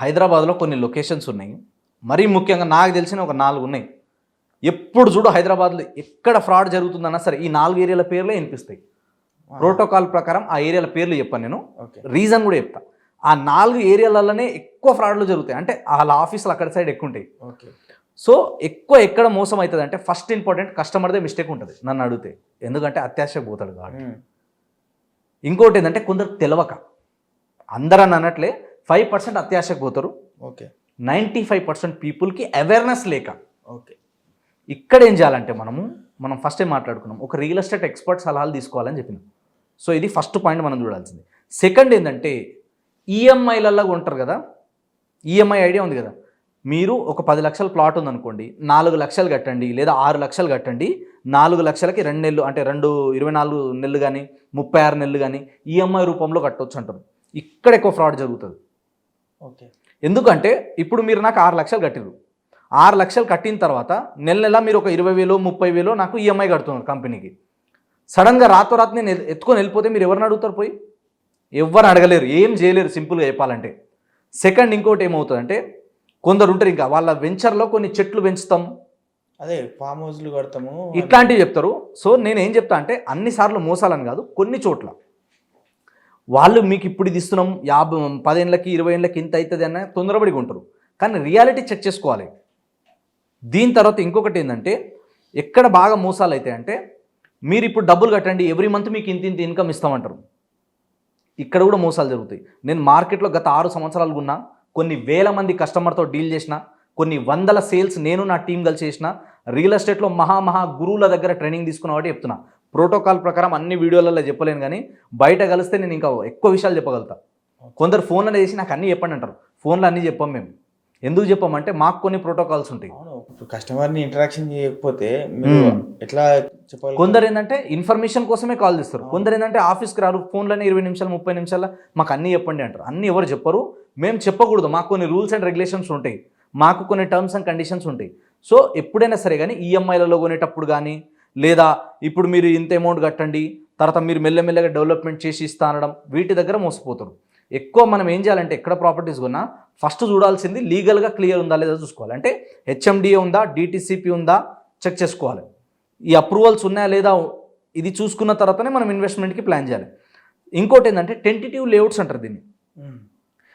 హైదరాబాద్లో కొన్ని లొకేషన్స్ ఉన్నాయి. మరీ ముఖ్యంగా నాకు తెలిసిన ఒక నాలుగు ఉన్నాయి. ఎప్పుడు చూడు హైదరాబాద్లో ఎక్కడ ఫ్రాడ్ జరుగుతుందన్నా సరే ఈ నాలుగు ఏరియాల పేర్లే వినిపిస్తాయి. ప్రోటోకాల్ ప్రకారం ఆ ఏరియాల పేర్లు చెప్పాను నేను. రీజన్ కూడా చెప్తా. ఆ నాలుగు ఏరియాలలోనే ఎక్కువ ఫ్రాడ్లు జరుగుతాయి. అంటే వాళ్ళ ఆఫీసులు అక్కడ సైడ్ ఎక్కువ ఉంటాయి. ఓకే. సో ఎక్కువ ఎక్కడ మోసం అవుతుంది అంటే ఫస్ట్ ఇంపార్టెంట్ కస్టమర్దే మిస్టేక్ ఉంటుంది నన్ను అడిగితే. ఎందుకంటే అత్యాశకు పోతాడు కాబట్టి. ఇంకోటి ఏంటంటే కొందరు తెలవక. అందరని అన్నట్లే ఫైవ్ పర్సెంట్ అత్యాశకు పోతారు. ఓకే. నైంటీ ఫైవ్ పర్సెంట్ పీపుల్కి అవేర్నెస్ లేక ఓకే. ఇక్కడ ఏం చేయాలంటే మనము మనం ఫస్టే మాట్లాడుకున్నాం? ఒక రియల్ ఎస్టేట్ ఎక్స్పర్ట్ సలహాలు తీసుకోవాలని చెప్పినాం. సో ఇది ఫస్ట్ పాయింట్ మనం చూడాల్సింది. సెకండ్ ఏంటంటే ఈఎంఐలలో ఉంటారు కదా? ఈఎంఐ ఐడియా ఉంది కదా? మీరు ఒక పది లక్షల ప్లాట్ ఉందనుకోండి నాలుగు లక్షలు కట్టండి లేదా ఆరు లక్షలు కట్టండి నాలుగు లక్షలకి రెండు నెలలు అంటే రెండు ఇరవై నాలుగు నెలలు కానీ ముప్పై ఆరు నెలలు కానీ ఈఎంఐ రూపంలో కట్టొచ్చు అంటారు. ఇక్కడ ఎక్కువ ఫ్రాడ్ జరుగుతుంది. ఎందుకంటే ఇప్పుడు మీరు నాకు ఆరు లక్షలు కట్టిరు ఆరు లక్షలు కట్టిన తర్వాత నెల నెల మీరు ఒక ఇరవై వేలు ముప్పై వేలు నాకు ఈఎంఐ కడుతున్నారు కంపెనీకి. సడన్గా రాతో రాత్రి నేను ఎత్తుకొని వెళ్ళిపోతే మీరు ఎవరిని అడుగుతారు పోయి? ఎవరు అడగలేరు ఏం చేయలేరు సింపుల్గా చెప్పాలంటే. సెకండ్ ఇంకోటి ఏమవుతుందంటే కొందరు ఉంటారు ఇంకా వాళ్ళ వెంచర్లో కొన్ని చెట్లు పెంచుతాం. అదే ఫామ్ హౌస్లు కడతాము. ఇట్లాంటివి చెప్తారు. సో నేను ఏం చెప్తా అంటే అన్నిసార్లు మోసాలని కాదు కొన్ని చోట్ల. వాళ్ళు మీకు ఇప్పుడు ఇది ఇస్తున్నాం యాభై పదేళ్ళకి ఇరవై ఏళ్ళకి ఇంత అవుతుంది అన్న తొందరపడి ఉంటారు. కానీ రియాలిటీ చెక్ చేసుకోవాలి. దీని తర్వాత ఇంకొకటి ఏంటంటే ఎక్కడ బాగా మోసాలు అవుతాయంటే మీరు ఇప్పుడు డబ్బులు కట్టండి ఎవ్రీ మంత్ మీకు ఇంత ఇంత ఇన్కమ్ ఇస్తామంటారు. ఇక్కడ కూడా మోసాలు జరుగుతాయి. నేను మార్కెట్లో గత ఆరు సంవత్సరాలు ఉన్నా కొన్ని వేల మంది కస్టమర్తో డీల్ చేసిన కొన్ని వందల సేల్స్ నేను నా టీం కలిసి చేసిన రియల్ ఎస్టేట్లో మహా మహా గురువుల దగ్గర ట్రైనింగ్ తీసుకున్న వాటి చెప్తున్నా. ప్రోటోకాల్ ప్రకారం అన్ని వీడియోలలో చెప్పలేను కానీ బయట కలిస్తే నేను ఇంకా ఎక్కువ విషయాలు చెప్పగలుగుతా. కొందరు ఫోన్లో చేసి నాకు అన్నీ చెప్పండి అంటారు. ఫోన్లో అన్నీ చెప్పాం మేము. ఎందుకు చెప్పామంటే మాకు కొన్ని ప్రోటోకాల్స్ ఉంటాయి. కస్టమర్ని ఇంటరాక్షన్ చేయకపోతే. ఎట్లా చెప్పాలి కొందరు ఏంటంటే ఇన్ఫర్మేషన్ కోసమే కాల్ చేస్తారు. కొందరు ఏంటంటే ఆఫీస్కి రారు. ఫోన్లోనే ఇరవై నిమిషాలు ముప్పై నిమిషాల మాకు అన్నీ చెప్పండి అంటారు. అన్నీ ఎవరు చెప్పరు. మేము చెప్పకూడదు. మాకు కొన్ని రూల్స్ అండ్ రెగ్యులేషన్స్ ఉంటాయి. మాకు కొన్ని టర్మ్స్ అండ్ కండిషన్స్ ఉంటాయి. సో ఎప్పుడైనా సరే కానీ ఈఎంఐలలో కొనేటప్పుడు కానీ లేదా ఇప్పుడు మీరు ఇంత అమౌంట్ కట్టండి తర్వాత మీరు మెల్లమెల్లగా డెవలప్మెంట్ చేసి ఇస్తా అనడం వీటి దగ్గర మోసపోతారు. ఎక్కువ మనం ఏం చేయాలంటే ఎక్కడ ప్రాపర్టీస్ కొన్నా ఫస్ట్ చూడాల్సింది లీగల్గా క్లియర్ ఉందా లేదా చూసుకోవాలి. అంటే హెచ్ఎండిఏ ఉందా డిటిసిపి ఉందా చెక్ చేసుకోవాలి. ఈ అప్రూవల్స్ ఉన్నాయా లేదా ఇది చూసుకున్న తర్వాతనే మనం ఇన్వెస్ట్మెంట్కి ప్లాన్ చేయాలి. ఇంకోటి ఏంటంటే టెంటిటివ్ లేఅవుట్స్ అంటారు దీన్ని.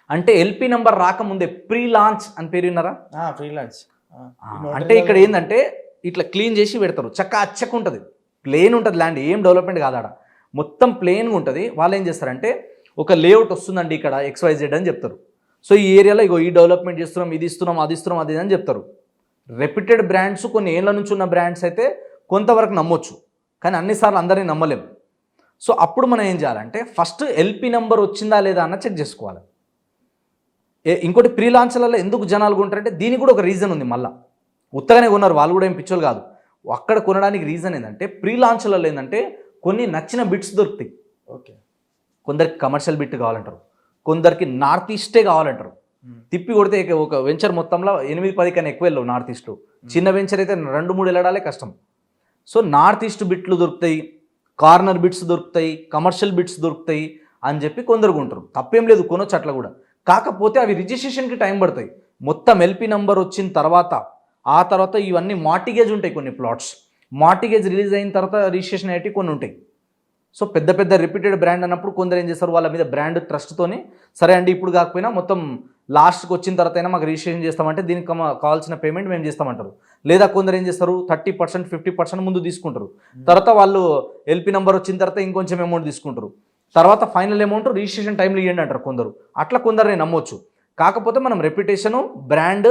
అంటే ఎల్పి నెంబర్ రాకముందే ప్రీ లాంచ్ అని పేరు విన్నారా? ఈ నోటరీ అంటే ఇక్కడ ఏంటంటే ఇట్లా క్లీన్ చేసి పెడతారు. చక్క అచ్చకు ఉంటుంది ప్లేన్ ఉంటుంది ల్యాండ్ ఏం డెవలప్మెంట్ కాదు ఆడ మొత్తం ప్లేన్గా ఉంటుంది. వాళ్ళు ఏం చేస్తారంటే ఒక లేఅవుట్ వస్తుందండి ఇక్కడ ఎక్స్వైజెడ్ అని చెప్తారు. సో ఈ ఏరియాలో ఇగో ఈ డెవలప్మెంట్ చేస్తున్నాం ఇది ఇస్తున్నాం అది ఇస్తున్నాం అది ఇది అని చెప్తారు. రెప్యూటెడ్ బ్రాండ్స్ కొన్ని ఏళ్ళ నుంచి ఉన్న బ్రాండ్స్ అయితే కొంతవరకు నమ్మొచ్చు. కానీ అన్నిసార్లు అందరినీ నమ్మలేము సో అప్పుడు మనం ఏం చేయాలంటే ఫస్ట్ ఎల్పి నెంబర్ వచ్చిందా లేదా అన్న చెక్ చేసుకోవాలి. ఏ- ఇంకోటి ప్రీ లాంచ్లలో ఎందుకు జనాలు ఉంటారంటే దీనికి కూడా ఒక రీజన్ ఉంది మళ్ళీ. ఉత్తగానే కొన్నారు. వాళ్ళు కూడా ఏం పిచ్చోలు కాదు. అక్కడ కొనడానికి రీజన్ ఏంటంటే ప్రీ లాంచ్లలో ఏంటంటే కొన్ని నచ్చిన బిట్స్ దొరుకుతాయి. ఓకే. కొందరికి కమర్షియల్ బిట్ కావాలంటారు. కొందరికి నార్త్ ఈస్టే కావాలంటారు. మ్మ్. తిప్పి కొడితే ఒక వెంచర్ మొత్తంలో ఎనిమిది పది కన్నా ఎక్కువ వెళ్ళవు నార్త్ ఈస్ట్లో చిన్న వెంచర్ అయితే రెండు మూడు వెళ్ళడాలే కష్టం. సో నార్త్ ఈస్ట్ బిట్లు దొరుకుతాయి. కార్నర్ బిట్స్ దొరుకుతాయి. కమర్షియల్ బిట్స్ దొరుకుతాయి అని చెప్పి కొందరు కొంటారు. తప్పేం లేదు కొనొచ్చు అట్లా కూడా. కాకపోతే అవి రిజిస్ట్రేషన్కి టైం పడతాయి. మొత్తం ఎల్పి నంబర్ వచ్చిన తర్వాత ఆ తర్వాత ఇవన్నీ మార్టిగేజ్ ఉంటాయి కొన్ని ప్లాట్స్. మార్టిగేజ్ రిలీజ్ అయిన తర్వాత రిజిస్ట్రేషన్ అయ్యేవి కొన్ని ఉంటాయి. సో పెద్ద పెద్ద రిపీటెడ్ బ్రాండ్ అన్నప్పుడు కొందరు ఏం చేస్తారు? వాళ్ళ మీద బ్రాండ్ ట్రస్ట్తోని సరే అండి ఇప్పుడు కాకపోయినా మొత్తం లాస్ట్కి వచ్చిన తర్వాత అయినా మాకు రిజిస్ట్రేషన్ చేస్తామంటే దీనికి కావాల్సిన పేమెంట్ మేము చేస్తామంటారు. లేదా కొందరు ఏం చేస్తారు? థర్టీ పర్సెంట్ ఫిఫ్టీ పర్సెంట్ ముందు తీసుకుంటారు. తర్వాత వాళ్ళు ఎల్పి నెంబర్ వచ్చిన తర్వాత ఇంకొంచెం అమౌంట్ తీసుకుంటారు. తర్వాత ఫైనల్ అమౌంట్ రిజిస్ట్రేషన్ టైంలో ఇవ్వండి అంటారు కొందరు. అట్లా కొందరిని నమ్మొచ్చు. కాకపోతే మనం రెప్యుటేషను బ్రాండ్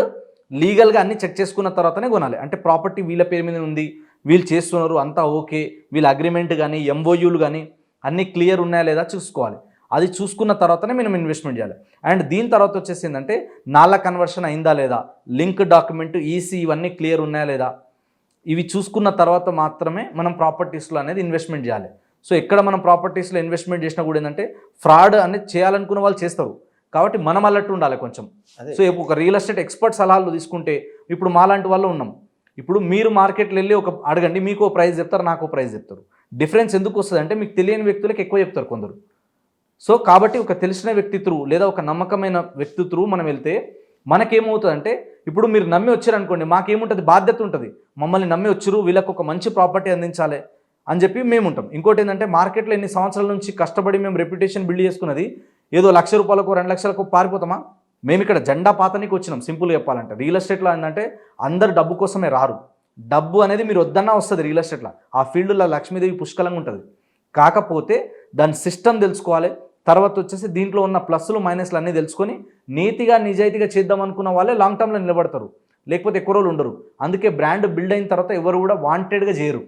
లీగల్గా అన్ని చెక్ చేసుకున్న తర్వాతనే కొనాలి. అంటే ప్రాపర్టీ వీళ్ళ పేరు మీద ఉంది వీళ్ళు చేస్తున్నారు అంతా ఓకే వీళ్ళ అగ్రిమెంట్ కానీ ఎంఓయూలు కానీ అన్నీ క్లియర్ ఉన్నాయా లేదా చూసుకోవాలి. అది చూసుకున్న తర్వాతనే మనం ఇన్వెస్ట్మెంట్ చేయాలి. అండ్ దీని తర్వాత వచ్చేసి ఏంటంటే నాలా కన్వర్షన్ అయిందా లేదా లింక్ డాక్యుమెంట్ ఈసీ ఇవన్నీ క్లియర్ ఉన్నాయా లేదా ఇవి చూసుకున్న తర్వాత మాత్రమే మనం ప్రాపర్టీస్లో అనేది ఇన్వెస్ట్మెంట్ చేయాలి. సో ఎక్కడ మనం ప్రాపర్టీస్లో ఇన్వెస్ట్మెంట్ చేసినా కూడా ఏంటంటే ఫ్రాడ్ అనేది చేయాలనుకున్న వాళ్ళు చేస్తారు. కాబట్టి మనం అల్లట్టు ఉండాలి కొంచెం. సో ఇప్పుడు ఒక రియల్ ఎస్టేట్ ఎక్స్పర్ట్ సలహాలు తీసుకుంటే ఇప్పుడు మాలాంటి వాళ్ళు ఉన్నాం. ఇప్పుడు మీరు మార్కెట్లో వెళ్ళి ఒక అడగండి మీకు ప్రైస్ చెప్తారు నాకు ప్రైస్ చెప్తారు. డిఫరెన్స్ ఎందుకు వస్తుంది అంటే మీకు తెలియని వ్యక్తులకు ఎక్కువ చెప్తారు కొందరు. సో కాబట్టి ఒక తెలిసిన వ్యక్తి త్రూ లేదా ఒక నమ్మకమైన వ్యక్తి త్రూ మనం వెళ్తే మనకేమవుతుందంటే ఇప్పుడు మీరు నమ్మి వచ్చారనుకోండి మాకేముంటుంది? బాధ్యత ఉంటుంది. మమ్మల్ని నమ్మి వచ్చారు వీళ్ళకి ఒక మంచి ప్రాపర్టీ అందించాలి అని చెప్పి మేము ఉంటాం ఇంకోటి ఏంటంటే మార్కెట్లో ఎన్ని సంవత్సరాల నుంచి కష్టపడి మేము రెప్యుటేషన్ బిల్డ్ చేసుకున్నది ఏదో లక్ష రూపాయలకు రెండు లక్షలకు పారిపోతామా? మేము ఇక్కడ జెండా పాతనికి వచ్చినాం సింపుల్గా చెప్పాలంటే. రియల్ ఎస్టేట్లో ఏంటంటే అందరు డబ్బు కోసమే రారు. డబ్బు అనేది మీరు వద్దన్నా వస్తుంది రియల్ ఎస్టేట్లో. ఆ ఫీల్డ్లో లక్ష్మీదేవి పుష్కలంగా ఉంటుంది. కాకపోతే దాని సిస్టమ్ తెలుసుకోవాలి. తర్వాత వచ్చేసి దీంట్లో ఉన్న ప్లస్లు మైనస్లు అన్నీ తెలుసుకొని నీతిగా నిజాయితీగా చేద్దాం అనుకున్న వాళ్ళే లాంగ్ టర్మ్లో నిలబడతారు. లేకపోతే ఎక్కువ రోజులు ఉండరు. అందుకే బ్రాండ్ బిల్డ్ అయిన తర్వాత ఎవరు కూడా వాంటెడ్గా చేయరు.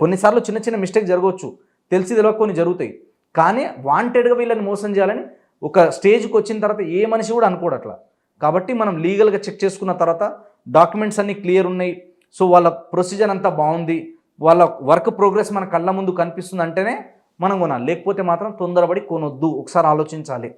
కొన్నిసార్లు చిన్న చిన్న మిస్టేక్ జరగవచ్చు. తెలిసి తెలియక కొన్ని జరుగుతాయి. కానీ వాంటెడ్గా వీళ్ళని మోసం చేయాలని ఒక స్టేజ్కి వచ్చిన తర్వాత ఏ మనిషి కూడా అనుకోడు అట్లా కాబట్టి మనం లీగల్గా చెక్ చేసుకున్న తర్వాత డాక్యుమెంట్స్ అన్నీ క్లియర్ ఉన్నాయి. సో వాళ్ళ ప్రొసీజర్ అంతా బాగుంది. వాళ్ళ వర్క్ ప్రోగ్రెస్ మన కళ్ళ ముందు కనిపిస్తుంది అంటేనే మనం కొనాలి. లేకపోతే మాత్రం తొందరపడి కొనొద్దు. ఒకసారి ఆలోచించాలి.